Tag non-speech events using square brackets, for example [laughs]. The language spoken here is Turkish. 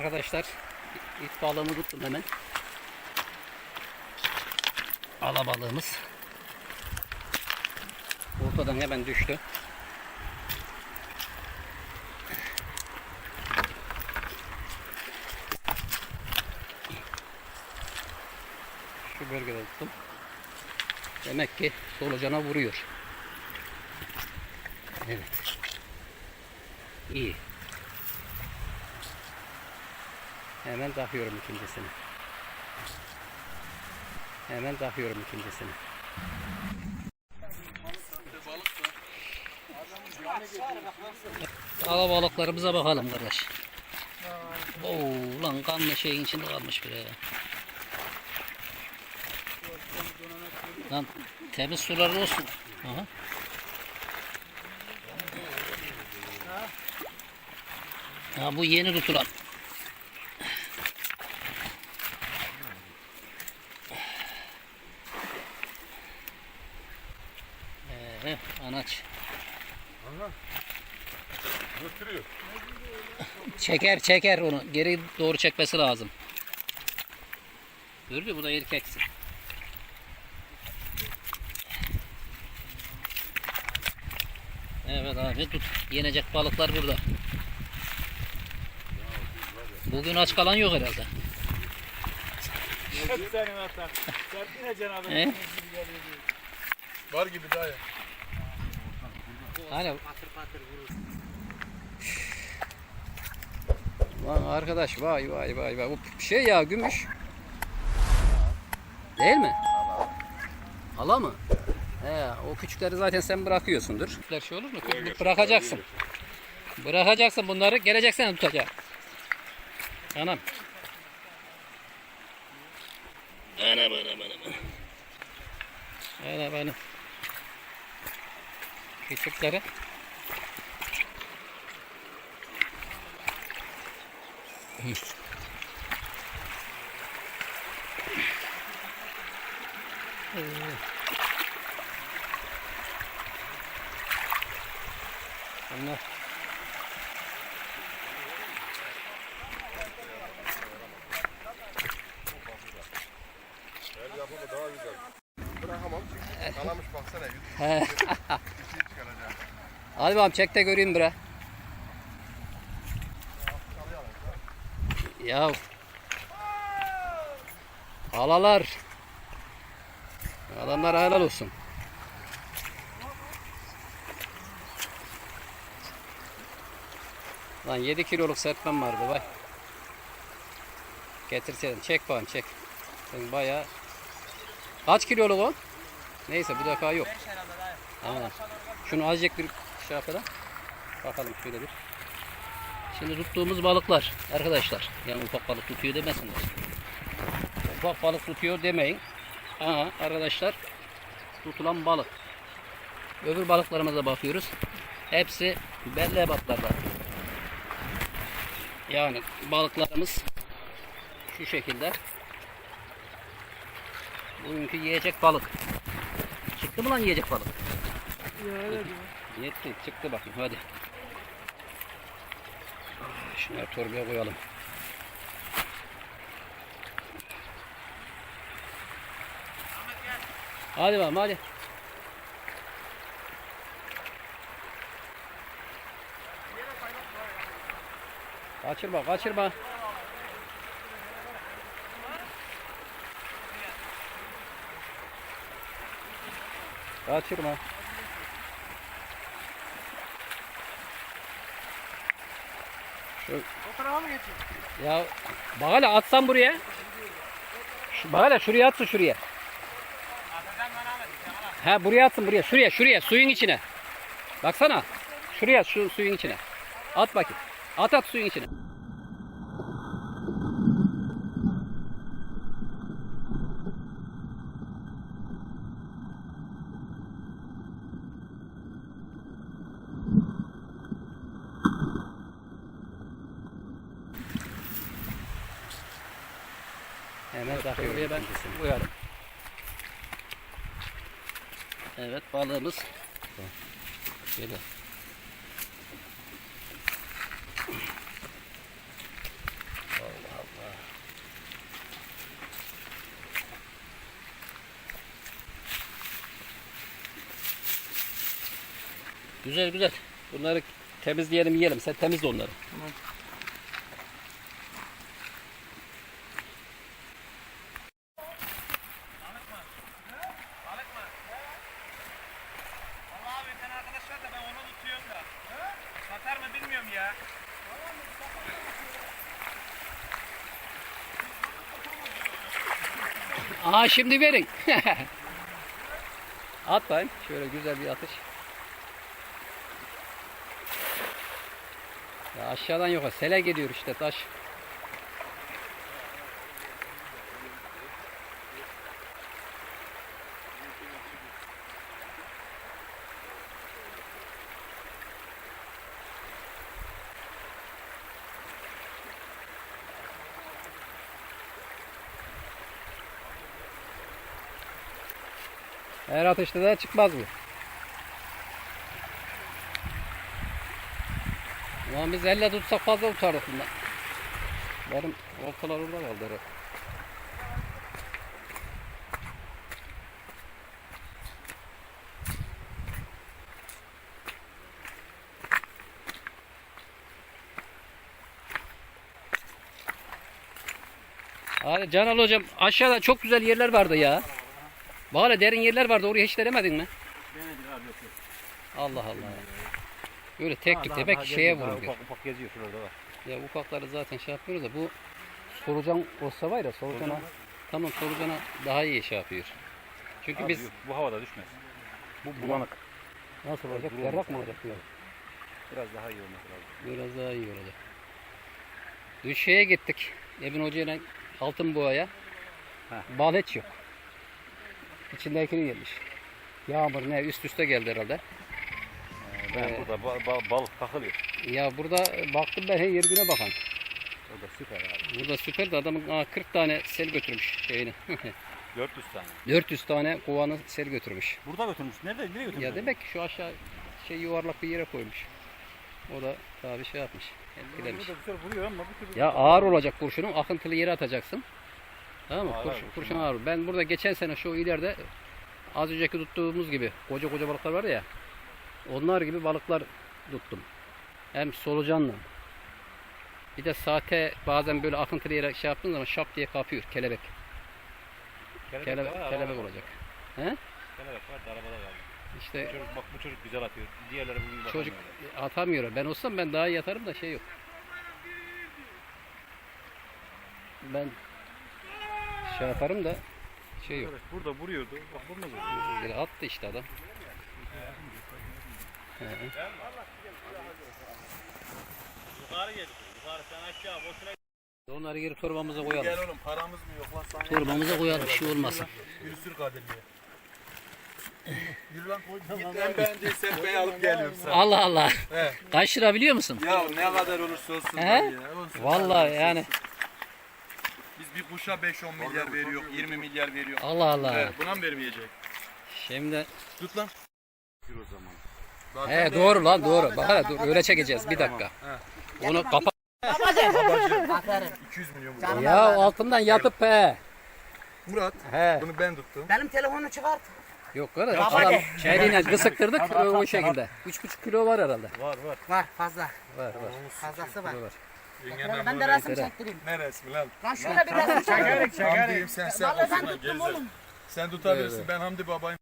Arkadaşlar ilk balığımı tuttum hemen. Alabalığımız. Ortadan hemen düştü. Şu bölgede tuttum. Demek ki solucana vuruyor. Evet. İyi. Hemen takıyorum ikincisini. Hemen takıyorum ikincisini. Alabalıklarımıza bakalım kardeş. Oo lan kanlı şeyin içinde kalmış biri. Lan temiz sular olsun. Aha. Ha bu yeni tutulan. Ee, anaç. Götürüyor. Çeker çeker onu. Geri doğru çekmesi lazım. Gördün mü? Bu da erkeksin. Evet abi tut. Yenecek balıklar burada. Bugün aç kalan yok herhalde. Hep senin hatan. Sen yine Cenab-ı He? Var gibi daha ya. Hani Lan arkadaş vay vay vay vay. Bu şey ya gümüş. Değil mi? Ala mı? He, o küçükleri zaten sen bırakıyorsundur. Küçükler şey olur mu? Bırakacaksın. Bırakacaksın bunları geleceksin tutacak. Anam. Anam anam anam. Anam anam. Küçükleri. Bunlar. Bırakamam çünkü kalamış baksana. Yüz He. bir şey çıkaracağım. Hadi bakalım çek de göreyim bre. Ya. Alalar. Adamlar helal olsun. Lan 7 kiloluk serpmem vardı vay. Getirseydin. Çek bakalım çek. Sen bayağı... Kaç kiloluk o? Neyse bu defa yok. Tamam. Şunu azıcık bir şey yapalım. Bakalım şöyle bir. Şimdi tuttuğumuz balıklar arkadaşlar. Yani ufak balık tutuyor demesinler. Ufak balık tutuyor demeyin. Aha arkadaşlar tutulan balık. Öbür balıklarımıza bakıyoruz. Hepsi belli ebatlarda. Yani balıklarımız şu şekilde. Bugünkü yiyecek balık. Çıktı mı lan yiyecek balık? Yetti. Çıktı bakayım hadi. Şunları torbaya koyalım. Hadi bakalım hadi. Kaçırma kaçırma. Kaçırma. O tarafa mı geçiyor? Ya bak hele atsan buraya. Şu, bak hele şuraya atsın şuraya. He buraya atsın buraya. Şuraya şuraya suyun içine. Baksana. Şuraya şu suyun içine. At bakayım. At at suyun içine. Bakın diye ben uyarım. Evet balığımız şöyle. Allah Allah. Güzel güzel. Bunları temizleyelim yiyelim. Sen temizle onları. Tamam. Arkadaşlar da ben onu tutuyorum da. Satar mı bilmiyorum ya. Aha şimdi verin. [laughs] At bakayım. Şöyle güzel bir atış. Ya aşağıdan yok. Sele geliyor işte taş. Her atışta da çıkmaz bu. Ulan biz elle tutsak fazla tutardık bundan. Benim oltalar orada kaldı herhalde. Canal hocam aşağıda çok güzel yerler vardı ya. Bana derin yerler vardı oraya hiç denemedin mi? Denedik abi yok yok. Allah Allah. Böyle teklik demek şeye vurur. Ufak ufak geziyor şurada var. Ya ufakları zaten şey yapıyoruz da bu solucan olsa var ya solucana tamam solucana daha iyi şey yapıyor. Çünkü biz bu havada düşmez. Bu bulanık. nasıl olacak? Berrak mı olacak diyor. Biraz daha iyi olması lazım. Biraz daha iyi olacak. Dün şeye gittik. Evin hocayla altın boğaya. Heh. Bal hiç yok. İçindekini yemiş. Yağmur ne üst üste geldi herhalde. Ben Ee, burada ba- ba- balık takılıyor. Ya burada baktım ben her yerine bakan. O da süper abi. Burada süper de adamın aa, 40 tane sel götürmüş şeyini. [laughs] 400 tane. 400 tane kovanı sel götürmüş. Burada götürmüş. Nerede? Nereye götürmüş? Ya demek ki şu aşağı şey yuvarlak bir yere koymuş. O da tabii şey yapmış. Etkilemiş. Burada bir sürü vuruyor ama bir türlü... Ya ağır olacak kurşunun. Akıntılı yere atacaksın. Tamam mı? Ağır Kurşun, ağır, kurşun ağır. Ben burada geçen sene şu ileride az önceki tuttuğumuz gibi koca koca balıklar var ya. Onlar gibi balıklar tuttum. Hem solucanla. Bir de saate bazen böyle akıntılı yere şey yaptığın zaman şap diye kapıyor kelebek. Kelebek, Kelebek, var, kelebek olacak. Kelebek var da arabada kaldı. İşte Bu çocuk, bak bu çocuk güzel atıyor. Diğerleri bugün Çocuk atamıyor. Ben olsam ben daha iyi atarım da şey yok. Ben şey yaparım da şey yok. Arkadaş burada vuruyordu. Bak burada vuruyor. Bir attı işte adam. He. Yukarı gel. Yukarı sen aşağı boşuna Onları geri torbamıza koyalım. oğlum paramız mı yok lan sana? Torbamıza koyalım bir şey olmasın. Yürü sür kadirliğe. [laughs] Yürü lan koy. Git lan bence sepayı alıp geliyorum sana. Allah Allah. He. Kaç lira biliyor musun? Ya ne kadar olursa olsun He? ya. Olsun. Vallahi yani. Biz bir kuşa 5-10 milyar veriyor, 20 milyar veriyor. Allah Allah. Evet, buna mı vermeyecek? Şimdi Tut lan. o zaman. he doğru lan doğru. Bak hele dur öyle çekeceğiz bir dakika. Onu kapat. Babacığım 200 milyon bu. Ya altından yatıp he. Murat He. bunu ben tuttum. Benim telefonu çıkart. Yok kardeş. Adam şeyliğine kısıktırdık o şekilde. 3,5 kilo var herhalde. Var var. Var fazla. Var var. Fazlası var. Kilo var. Yengenden Ben de resim çektireyim. Ne resmi lan? Lan şöyle bir resim çek. Hamdi'yim sen sen Vallahi ben tuttum oğlum. Sen tutabilirsin ben Hamdi babayım.